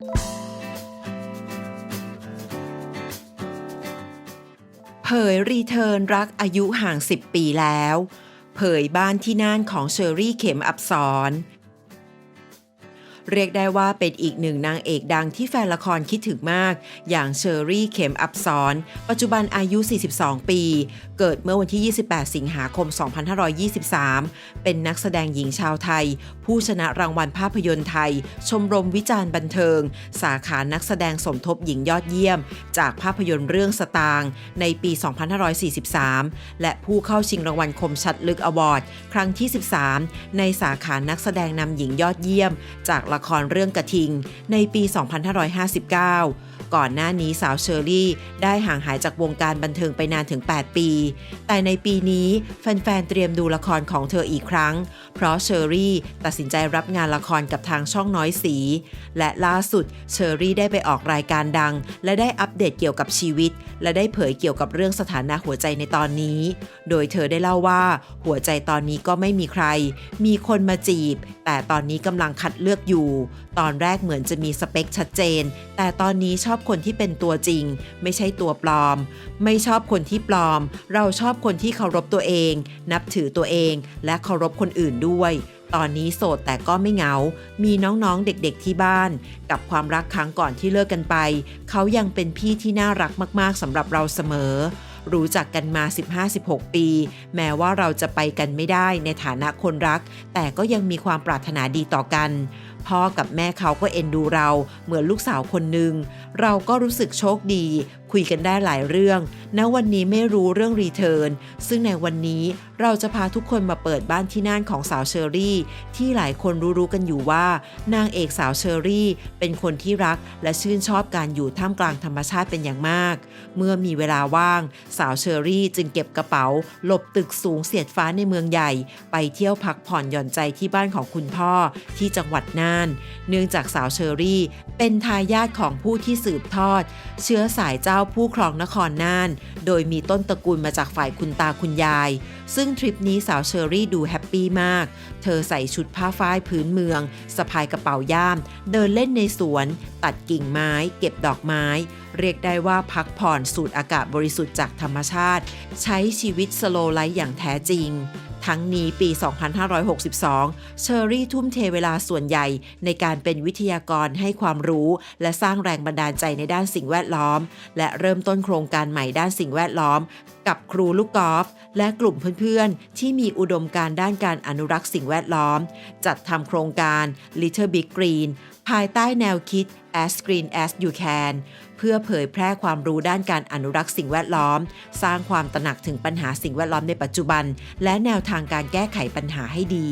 เผยรีเทิร์นรักอายุห่าง 10 ปีแล้ว เผยบ้านที่น่านของเชอรี่เข็มอับสร เรียกได้ว่าเป็นอีกหนึ่งนางเอกดังที่แฟนละครคิดถึงมาก อย่างเชอรี่เข็มอับสรปัจจุบันอายุ 42 ปี เกิดเมื่อวันที่ 28 สิงหาคม 2523 เป็นนักแสดงหญิงชาวไทย ผู้ชนะรางวัลภาพยนตร์ไทย ชมรมวิจารณ์บันเทิง สาขานักแสดงสมทบหญิงยอดเยี่ยม จากภาพยนตร์เรื่องสตางในปี 2543 และผู้เข้าชิงรางวัลคมชัดลึกอวอร์ดครั้งที่ 13 ในสาขานักแสดงนำหญิงยอดเยี่ยม จากละครเรื่องกระทิง ในปี 2559 ก่อนหน้านี้สาวเชอรี่ ได้ห่างหายจากวงการบันเทิงไปนานถึง 8 ปี แต่ในปีนี้แฟนๆ เตรียมดูละครของเธออีกครั้งเพราะเชอรี่ตัดสินใจรับงานละครกับทางช่องน้อยสี และล่าสุดเชอรี่ได้ไปออกรายการดัง และได้อัปเดตเกี่ยวกับชีวิต และได้เผยเกี่ยวกับเรื่องสถานะหัวใจในตอนนี้ โดยเธอได้เล่าว่าหัวใจตอนนี้ก็ไม่มีใคร มีคนมาจีบ แต่ตอนนี้กำลังคัดเลือกอยู่ ตอนแรกเหมือนจะมีสเปคชัดเจน แต่ตอนนี้ชอบคนที่เป็นตัวจริง ไม่ใช่ตัวปลอม ไม่ชอบคนที่ปลอม เราชอบคนที่เคารพตัวเอง นับถือตัวเอง และเคารพคนอื่นด้วย ตอนนี้โสดแต่ก็ไม่เหงา มีน้องๆเด็กๆที่บ้าน กับความรักครั้งก่อนที่เลิกกันไป เขายังเป็นพี่ที่น่ารักมากๆสำหรับเราเสมอ รู้จักกันมา 15-16 ปี แม้ว่าเราจะไปกันไม่ได้ในฐานะคนรัก แต่ก็ยังมีความปรารถนาดีต่อกัน พ่อกับแม่เขาก็เอ็นดูเราเหมือนลูกสาวคนหนึ่ง เราก็รู้สึกโชคดี คุยกันได้หลายเรื่องณวันนี้ไม่รู้เรื่องรีเทิร์นซึ่งในวันนี้เราจะพาทุกคนมาเปิดบ้านที่น่านของสาวเชอรี่ ที่หลายคนรู้ๆกันอยู่ว่า นางเอกสาวเชอรี่ เป็นคนที่รักและชื่นชอบการอยู่ท่ามกลางธรรมชาติเป็นอย่างมาก เมื่อมีเวลาว่าง สาวเชอรี่จึงเก็บกระเป๋า หลบตึกสูงเสียดฟ้าในเมืองใหญ่ ไปเที่ยวพักผ่อนหย่อนใจที่บ้านของคุณพ่อที่จังหวัดน่านเนื่องจากสาวเชอรี่ เป็นทายาทของผู้ที่สืบทอด เชื้อสายเจ้าผู้ครองนครน่าน โดยมีต้นตระกูลมาจากฝ่ายคุณตาคุณยาย ซึ่งทริปนี้สาวเชอรี่ดูแฮปปี้มาก เธอใส่ชุดผ้าฝ้ายพื้นเมืองสะพายกระเป๋าย่าม เดินเล่นในสวน ตัดกิ่งไม้ เก็บดอกไม้ เรียกได้ว่าพักผ่อนสูดอากาศบริสุทธิ์จากธรรมชาติ ใช้ชีวิตสโลไลฟ์อย่างแท้จริง ทั้งนี้ปี 2562 เชอรี่ทุ่มเทเวลาส่วนใหญ่ในการเป็นวิทยากรให้ความรู้ และสร้างแรงบันดาลใจในด้านสิ่งแวดล้อม และเริ่มต้นโครงการใหม่ด้านสิ่งแวดล้อม กับครูลูกกอล์ฟและกลุ่มเพื่อนๆ ที่มีอุดมการด้านการอนุรักษ์สิ่งแวดล้อม จัดทำโครงการ Little Big Green ภายใต้แนวคิด as green as you can เพื่อเผยแพร่ความรู้ด้านการอนุรักษ์สิ่งแวดล้อม สร้างความตระหนักถึงปัญหาสิ่งแวดล้อมในปัจจุบัน และแนวทางการแก้ไขปัญหาให้ดี